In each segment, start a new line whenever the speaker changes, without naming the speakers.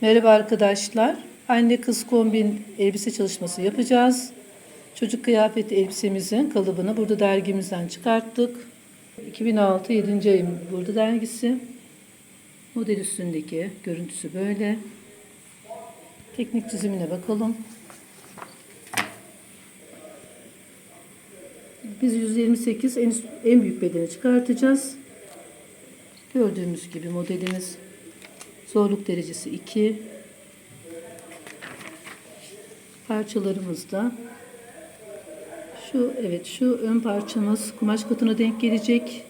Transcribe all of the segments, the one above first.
Merhaba arkadaşlar. Anne kız kombin elbise çalışması yapacağız. Çocuk kıyafeti elbisemizin kalıbını burada dergimizden çıkarttık. 2006 7. ayım burada dergisi. Model üstündeki görüntüsü böyle. Teknik çizimine bakalım. Biz 128 en, en büyük bedeni çıkartacağız. Gördüğümüz gibi modelimiz zorluk derecesi 2. Parçalarımız da şu evet şu ön parçamız kumaş katına denk gelecek.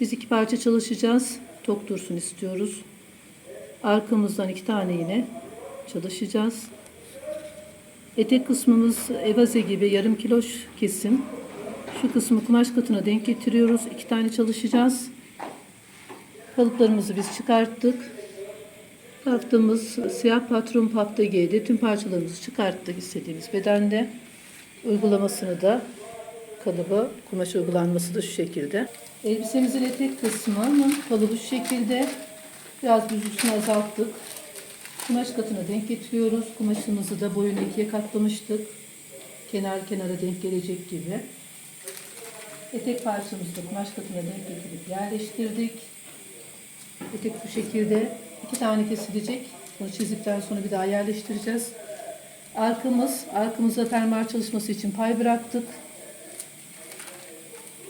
Biz iki parça çalışacağız. Tok dursun istiyoruz. Arkamızdan iki tane yine çalışacağız. Etek kısmımız evaze gibi yarım kiloş kesim. Şu kısmı kumaş katına denk getiriyoruz. İki tane çalışacağız. Kalıplarımızı biz çıkarttık. Taftımız siyah patron pafta giydi. Tüm parçalarımızı çıkarttık istediğimiz bedende. Uygulamasını da kalıbı, kumaş uygulanması da şu şekilde. Elbisemizin etek kısmının kalıbı şu şekilde. Biraz büzgüsünü azalttık. Kumaş katına denk getiriyoruz. Kumaşımızı da boyunu ikiye katlamıştık. Kenar kenara denk gelecek gibi. Etek parçamızı da kumaş katına denk getirip yerleştirdik. Etek bu şekilde. İki tane kesilecek. Bunu çizdikten sonra bir daha yerleştireceğiz. Arkamız, arkamıza fermuar çalışması için pay bıraktık.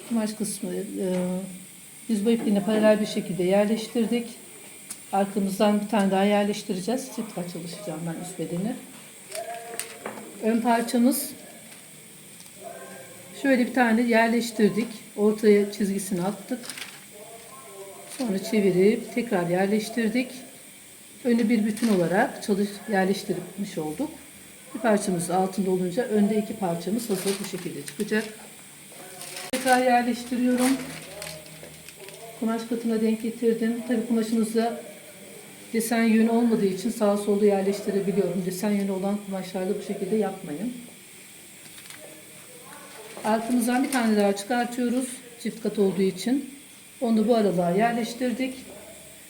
Kumaş kısmı e, yüz boy ipliğine paralel bir şekilde yerleştirdik. Arkamızdan bir tane daha yerleştireceğiz. Kat çalışacağım ben üst bedeni. Ön parçamız şöyle bir tane yerleştirdik. Ortaya çizgisini attık. Sonra çevirip tekrar yerleştirdik. Önü bir bütün olarak çalış yerleştirmiş olduk. Bir parçamız altında olunca önde iki parçamız hazır bu şekilde çıkacak. Tekrar yerleştiriyorum. Kumaş katına denk getirdim. Tabii kumaşınızda desen yönü olmadığı için sağa sola yerleştirebiliyorum. Desen yönü olan kumaşlarda bu şekilde yapmayın. Altımızdan bir tane daha çıkartıyoruz. Çift kat olduğu için. Onu bu aralığa yerleştirdik.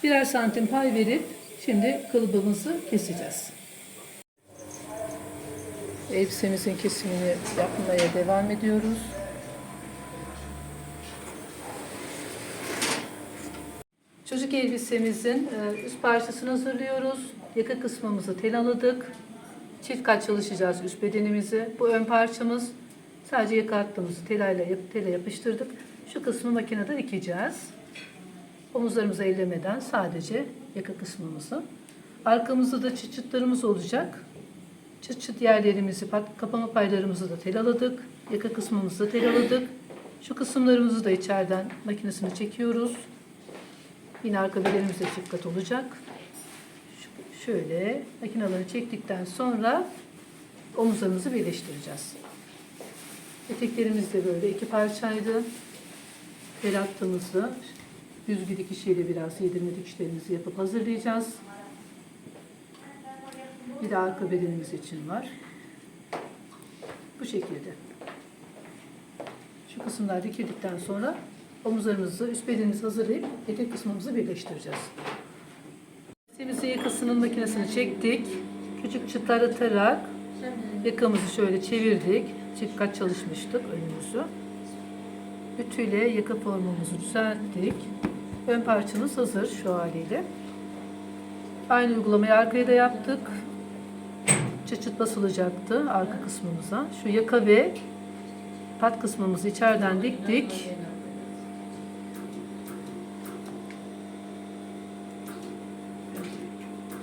Birer santim pay verip şimdi kalıbımızı keseceğiz. Elbisemizin kesimini yapmaya devam ediyoruz. Çocuk elbisemizin e, üst parçasını hazırlıyoruz. Yaka kısmımızı telaladık. Çift kat çalışacağız üst bedenimizi. Bu ön parçamız sadece yaka hattımızı telayla tele yapıştırdık. Şu kısmı makinede dikeceğiz. Omuzlarımızı ellemeden sadece yaka kısmımızı. Arkamızda da çıt çıtlarımız olacak. Çıt çıt yerlerimizi, kapama paylarımızı da telaladık. Yaka kısmımızı da telaladık. Şu kısımlarımızı da içeriden makinesini çekiyoruz. Yine arka bedenimiz de olacak. Şöyle makinaları çektikten sonra omuzlarımızı birleştireceğiz. Eteklerimiz de böyle iki parçaydı. Tel hattımızı düzgü dikişiyle biraz yedirme dikişlerimizi yapıp hazırlayacağız. Bir de arka bedenimiz için var. Bu şekilde. Şu kısımlar dikildikten sonra omuzlarımızı, üst bedenimizi hazırlayıp etek kısmımızı birleştireceğiz. Temizle yakasının makinesini çektik. Küçük çıtlar atarak yakamızı şöyle çevirdik. Çift kat çalışmıştık önümüzü. Ütüyle yaka formumuzu düzelttik. Ön parçamız hazır şu haliyle. Aynı uygulamayı arkaya da yaptık. Çıt çıt basılacaktı arka kısmımıza. Şu yaka ve pat kısmımızı içeriden diktik.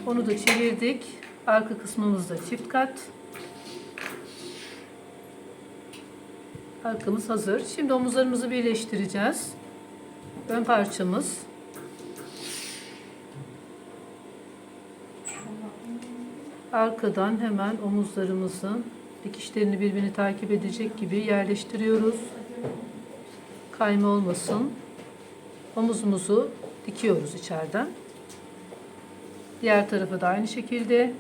Onu da çevirdik. Arka kısmımızda çift kat. Arkamız hazır. Şimdi omuzlarımızı birleştireceğiz. Ön parçamız. Arkadan hemen omuzlarımızın dikişlerini birbirini takip edecek gibi yerleştiriyoruz. Kayma olmasın. Omuzumuzu dikiyoruz içeriden. Diğer tarafa da aynı şekilde.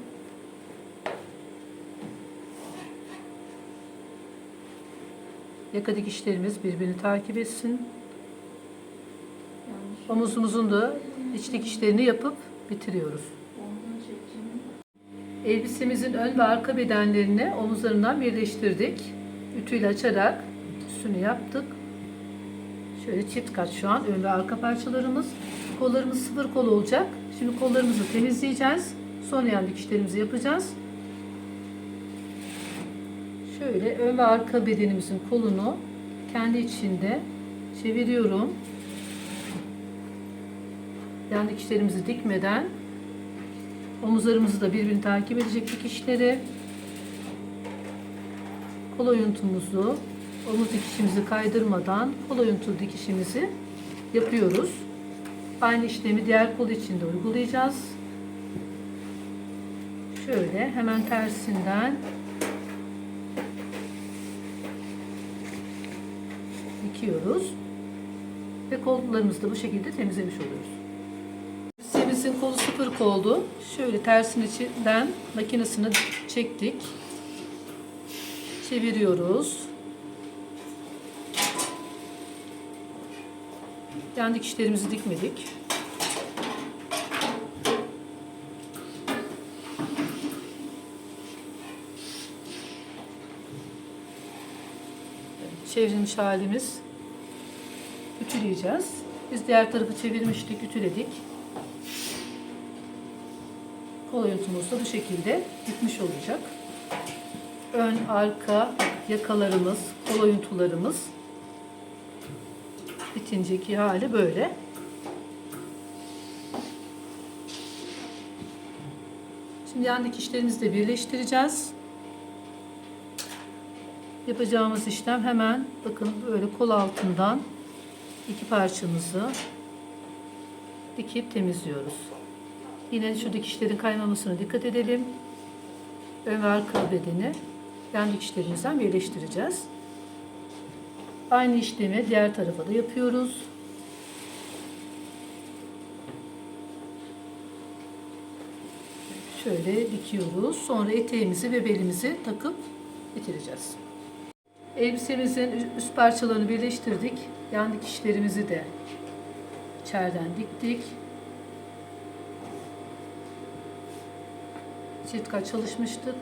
Yaka dikişlerimiz birbirini takip etsin. Omuzumuzun da iç dikişlerini yapıp bitiriyoruz. Elbisemizin ön ve arka bedenlerini omuzlarından birleştirdik. Ütüyle açarak üstünü yaptık. Şöyle çift kat şu an ön ve arka parçalarımız. Kollarımız sıfır kol olacak. Şimdi kollarımızı temizleyeceğiz. Sonra yan dikişlerimizi yapacağız. Şöyle ön ve arka bedenimizin kolunu kendi içinde çeviriyorum. Yan dikişlerimizi dikmeden omuzlarımızı da birbirini takip edecek dikişleri kol oyuntumuzu omuz dikişimizi kaydırmadan kol oyuntu dikişimizi yapıyoruz. Aynı işlemi diğer kol için de uygulayacağız. Şöyle hemen tersinden dikiyoruz. Ve kollarımızı da bu şekilde temizlemiş oluyoruz. Semizin kolu sıfır koldu. Şöyle tersin içinden makinesini çektik. Çeviriyoruz. Yan dikişlerimizi dikmedik. Çevrilmiş halimiz. Ütüleyeceğiz. Biz diğer tarafı çevirmiştik, ütüledik. Kol oyuntumuz da bu şekilde bitmiş olacak. Ön, arka yakalarımız, kol oyuntularımız bitinceki hali böyle. Şimdi yan dikişlerimizi de birleştireceğiz. Yapacağımız işlem hemen bakın böyle kol altından iki parçamızı dikip temizliyoruz. Yine şu dikişlerin kaymamasına dikkat edelim. Ön ve arka bedeni yan dikişlerimizden birleştireceğiz. Aynı işlemi diğer tarafa da yapıyoruz. Şöyle dikiyoruz. Sonra eteğimizi ve belimizi takıp bitireceğiz. Elbisemizin üst parçalarını birleştirdik. Yan dikişlerimizi de içeriden diktik. Çift kat çalışmıştık.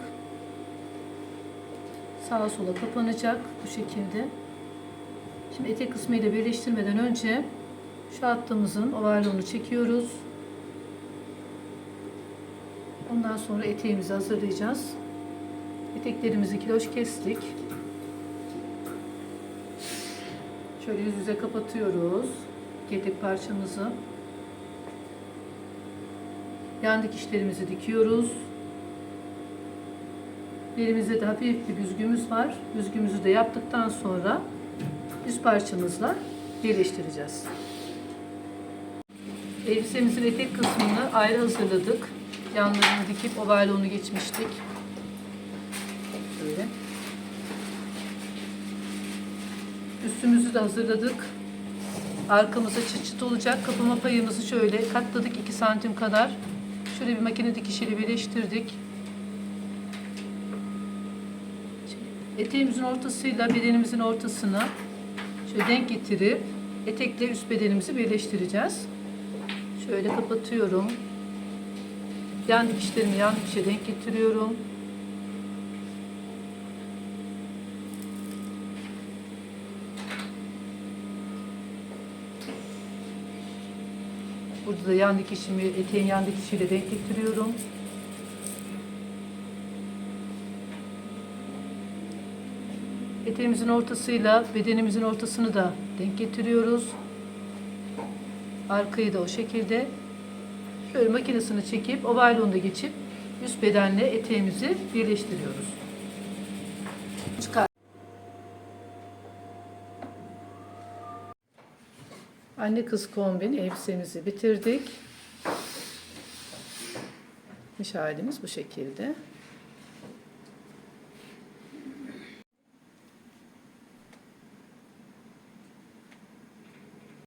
Sağa sola kapanacak bu şekilde. Şimdi etek kısmı ile birleştirmeden önce şu hattımızın ovarlığını çekiyoruz. Ondan sonra eteğimizi hazırlayacağız. Eteklerimizi kiloş kestik. Şöyle yüz yüze kapatıyoruz. Etek parçamızı. Yan dikişlerimizi dikiyoruz. Elimizde de hafif bir büzgümüz var. Büzgümüzü de yaptıktan sonra üst parçamızla birleştireceğiz. Elbisemizin etek kısmını ayrı hazırladık. Yanlarını dikip ovalyonu geçmiştik. Böyle. Üstümüzü de hazırladık. Arkamıza çıt çıt olacak. Kapama payımızı şöyle katladık 2 santim kadar. Şöyle bir makine dikişiyle birleştirdik. Eteğimizin ortasıyla bedenimizin ortasını şöyle denk getirip etekle üst bedenimizi birleştireceğiz. Şöyle kapatıyorum. Yan dikişlerimi yan dikişe denk getiriyorum. Burada da yan dikişimi eteğin yan dikişiyle denk getiriyorum. Eteğimizin ortasıyla bedenimizin ortasını da denk getiriyoruz. Arkayı da o şekilde şöyle makinesini çekip ovalyonda geçip üst bedenle eteğimizi birleştiriyoruz. Anne kız kombin elbisemizi bitirdik. Miş halimiz bu şekilde.